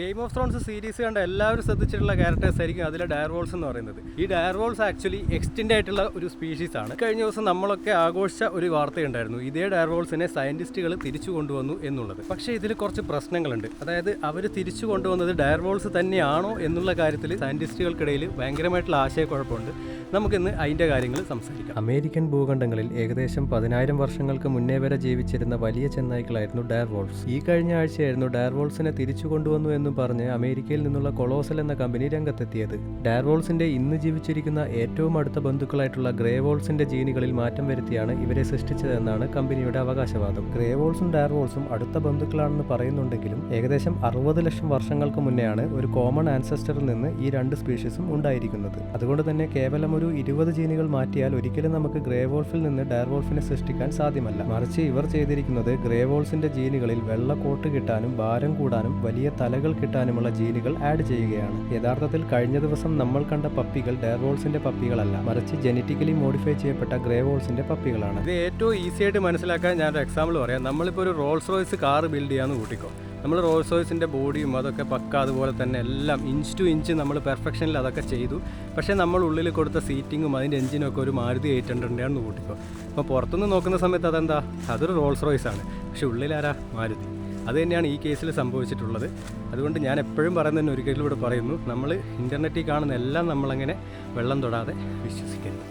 Game of Thrones series കണ്ട എല്ലാവരും ശ്രദ്ധിച്ചിട്ടുള്ള characters ആയിരിക്കും അതിലെ ഡയർവോൾസ് എന്ന് പറയുന്നത്. ഈ ഡയർവോൾസ് ആക്ച്വലി എക്സ്റ്റെൻഡ് ആയിട്ടുള്ള ഒരു സ്പീഷീസ് ആണ്. കഴിഞ്ഞ ദിവസം നമ്മളൊക്കെ ആഘോഷിച്ച ഒരു വാർത്തയുണ്ടായിരുന്നു. ഇതേ ഡയർവോൾസിനെ സയന്റിസ്റ്റുകൾ തിരിച്ചു കൊണ്ടുവന്നു എന്നുള്ളത്. പക്ഷേ ഇതിൽ കുറച്ച് പ്രശ്നങ്ങളുണ്ട്. അതായത് അവർ തിരിച്ചു കൊണ്ടുവന്നത് ഡയർവോൾസ് തന്നെയാണോ എന്നുള്ള കാര്യത്തിൽ സയന്റിസ്റ്റുകൾക്കിടയിൽ ഭയങ്കരമായിട്ടുള്ള ആശയക്കുഴപ്പമുണ്ട്. നമുക്കിന്ന് അതിന്റെ കാര്യങ്ങൾ സംസാരിക്കാം. അമേരിക്കൻ ഭൂഖണ്ഡങ്ങളിൽ ഏകദേശം പതിനായിരം വർഷങ്ങൾക്ക് മുന്നേ വരെ ജീവിച്ചിരുന്ന വലിയ ചെന്നായ്ക്കളായിരുന്നു ഡയർവോൾസ് ഈ കഴിഞ്ഞ ആഴ്ചയായിരുന്നു ഡയർവോൾസിനെ തിരിച്ചു കൊണ്ടുവന്നു എന്നും പറഞ്ഞ് അമേരിക്കയിൽ നിന്നുള്ള കൊളോസൽ എന്ന കമ്പനി രംഗത്തെത്തിയത്. ഡയർവോൾസിന്റെ ഇന്ന് ജീവിച്ചിരിക്കുന്ന ഏറ്റവും അടുത്ത ബന്ധുക്കളായിട്ടുള്ള ഗ്രേവോൾസിന്റെ ജീനുകളിൽ മാറ്റം വരുത്തിയാണ് ഇവരെ സൃഷ്ടിച്ചതെന്നാണ് കമ്പനിയുടെ അവകാശവാദം. ഗ്രേവോൾസും ഡയർവോൾസും അടുത്ത ബന്ധുക്കളാണെന്ന് പറയുന്നുണ്ടെങ്കിലും ഏകദേശം അറുപത് ലക്ഷം വർഷങ്ങൾക്ക് മുന്നെയാണ് ഒരു കോമൺ ആൻസസ്റ്ററിൽ നിന്ന് ഈ രണ്ട് സ്പീഷീസും ഉണ്ടായിരിക്കുന്നത്. അതുകൊണ്ട് തന്നെ കേവലം ഒരു ഇരുപത് ജീനുകൾ മാറ്റിയാൽ ഒരിക്കലും നമുക്ക് ഗ്രേവോൾഫിൽ നിന്ന് ഡയർവോൾഫിനെ സൃഷ്ടിക്കാൻ സാധ്യമല്ല. മറിച്ച് ഇവർ ചെയ്തിരിക്കുന്നത് ഗ്രേവോൾസിന്റെ ജീനുകളിൽ വെള്ള കോട്ട് കിട്ടാനും ഭാരം കൂടാനും വലിയ തലകൾ കിട്ടാനുമുള്ള ജീനുകൾ ആഡ് ചെയ്യുകയാണ്. യഥാർത്ഥത്തിൽ കഴിഞ്ഞ ദിവസം നമ്മൾ കണ്ട പപ്പികൾ ഡയർവോൾസിന്റെ പപ്പികളല്ല മറിച്ച് ജനറ്റിക്കലി മോഡിഫൈ ചെയ്യപ്പെട്ട ഗ്രേവോൾസിന്റെ പപ്പികളാണ്. ഇത് ഏറ്റവും ഈസി ആയിട്ട് മനസ്സിലാക്കാൻ ഞാൻ ഒരു എക്സാമ്പിൾ പറയാം. നമ്മളിപ്പോൾ ഒരു റോൾസ് റോയ്സ് കാർ ബിൽഡ് ചെയ്യാന്ന് കൂട്ടിക്കോ. നമ്മൾ റോൾസ് റോയ്സിന്റെ ബോഡിയും അതൊക്കെ പക്ക അതുപോലെ തന്നെ എല്ലാം ഇഞ്ച് ടു ഇഞ്ച് നമ്മൾ പെർഫെക്ഷനിൽ അതൊക്കെ ചെയ്തു. പക്ഷേ നമ്മൾ ഉള്ളിൽ കൊടുത്ത സീറ്റിങ്ങും അതിന്റെ എഞ്ചിനൊക്കെ ഒരു മാരുതി എയ്റ്റ് ഹൺഡ്രഡിന്റെയാണെന്ന് കൂട്ടിക്കോ. അപ്പോൾ പുറത്തുനിന്ന് നോക്കുന്ന സമയത്ത് അതെന്താ? അതൊരു റോൾസ് റോയ്സ് ആണ് പക്ഷെ ഉള്ളിലാരാ? മാരുതി. അത് തന്നെയാണ് ഈ കേസിൽ സംഭവിച്ചിട്ടുള്ളത്. അതുകൊണ്ട് ഞാൻ എപ്പോഴും പറയുന്നതിന് ഒരിക്കലും ഇവിടെ പറയുന്നു. നമ്മൾ ഇന്റർനെറ്റിൽ കാണുന്ന എല്ലാം നമ്മളങ്ങനെ വെള്ളം തൊടാതെ വിശ്വസിക്കരുത്.